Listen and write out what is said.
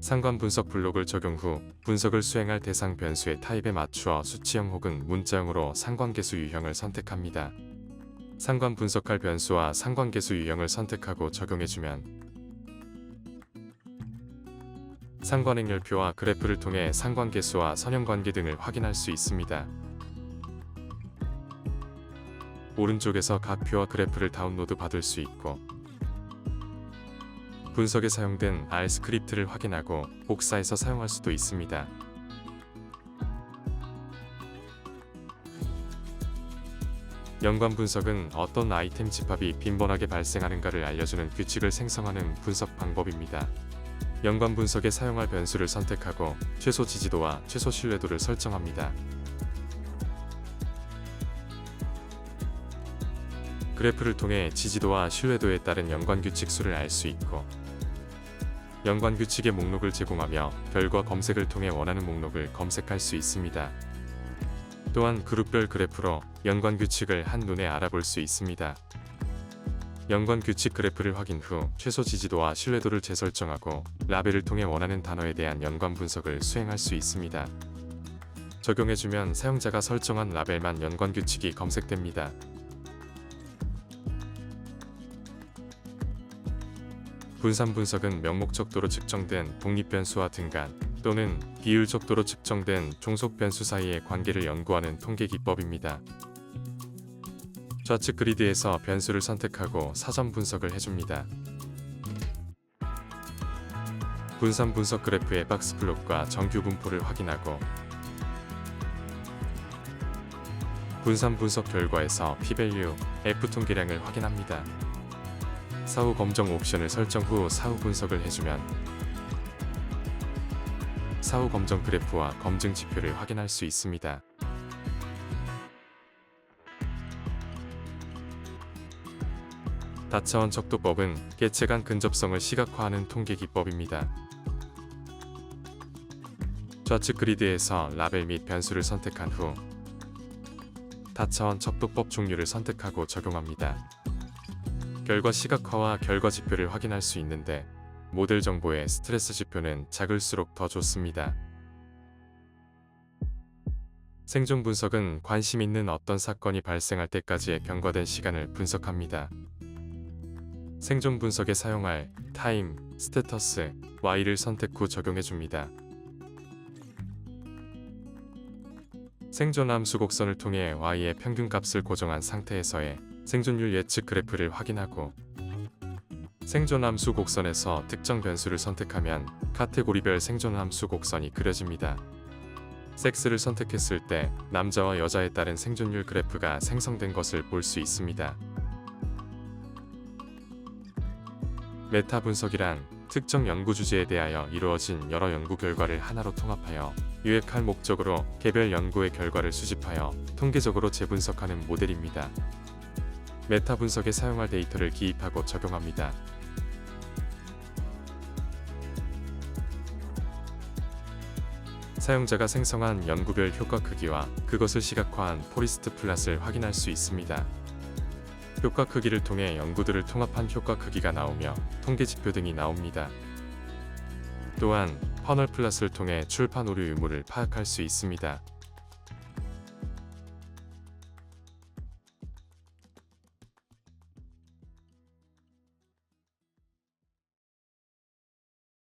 상관 분석 블록을 적용 후 분석을 수행할 대상 변수의 타입에 맞추어 수치형 혹은 문자형으로 상관계수 유형을 선택합니다. 상관 분석할 변수와 상관계수 유형을 선택하고 적용해주면 상관행렬표와 그래프를 통해 상관계수와 선형관계 등을 확인할 수 있습니다. 오른쪽에서 각 표와 그래프를 다운로드 받을 수 있고 분석에 사용된 R 스크립트를 확인하고 복사해서 사용할 수도 있습니다. 연관 분석은 어떤 아이템 집합이 빈번하게 발생하는가를 알려주는 규칙을 생성하는 분석 방법입니다. 연관 분석에 사용할 변수를 선택하고 최소 지지도와 최소 신뢰도를 설정합니다. 그래프를 통해 지지도와 신뢰도에 따른 연관 규칙 수를 알 수 있고 연관 규칙의 목록을 제공하며 별과 검색을 통해 원하는 목록을 검색할 수 있습니다. 또한 그룹별 그래프로 연관 규칙을 한눈에 알아볼 수 있습니다. 연관 규칙 그래프를 확인 후 최소 지지도와 신뢰도를 재설정하고 라벨을 통해 원하는 단어에 대한 연관 분석을 수행할 수 있습니다. 적용해주면 사용자가 설정한 라벨만 연관 규칙이 검색됩니다. 분산 분석은 명목적도로 측정된 독립변수와 등간 또는 비율적도로 측정된 종속 변수 사이의 관계를 연구하는 통계 기법입니다. 좌측 그리드에서 변수를 선택하고 사전 분석을 해줍니다. 분산 분석 그래프의 박스 플롯과 정규 분포를 확인하고 분산 분석 결과에서 p-value, f 통계량을 확인합니다. 사후 검정 옵션을 설정 후 사후 분석을 해주면 사후 검정 그래프와 검증 지표를 확인할 수 있습니다. 다차원 척도법은 개체 간 근접성을 시각화하는 통계 기법입니다. 좌측 그리드에서 라벨 및 변수를 선택한 후 다차원 척도법 종류를 선택하고 적용합니다. 결과 시각화와 결과 지표를 확인할 수 있는데 모델 정보의 스트레스 지표는 작을수록 더 좋습니다. 생존 분석은 관심 있는 어떤 사건이 발생할 때까지의 경과된 시간을 분석합니다. 생존 분석에 사용할 타임, 스테터스, Y를 선택 후 적용해 줍니다. 생존 함 수 곡선을 통해 Y의 평균 값을 고정한 상태에서의 생존율 예측 그래프를 확인하고 생존 함수 곡선에서 특정 변수를 선택하면 카테고리별 생존 함수 곡선이 그려집니다. 섹스를 선택했을 때 남자와 여자에 따른 생존율 그래프가 생성된 것을 볼 수 있습니다. 메타 분석이란 특정 연구 주제에 대하여 이루어진 여러 연구 결과를 하나로 통합하여 유익할 목적으로 개별 연구의 결과를 수집하여 통계적으로 재분석하는 모델입니다. 메타 분석에 사용할 데이터를 기입하고 적용합니다. 사용자가 생성한 연구별 효과 크기와 그것을 시각화한 포리스트 플랫을 확인할 수 있습니다. 효과 크기를 통해 연구들을 통합한 효과 크기가 나오며 통계 지표 등이 나옵니다. 또한 퍼널 플랫을 통해 출판 오류 유무를 파악할 수 있습니다.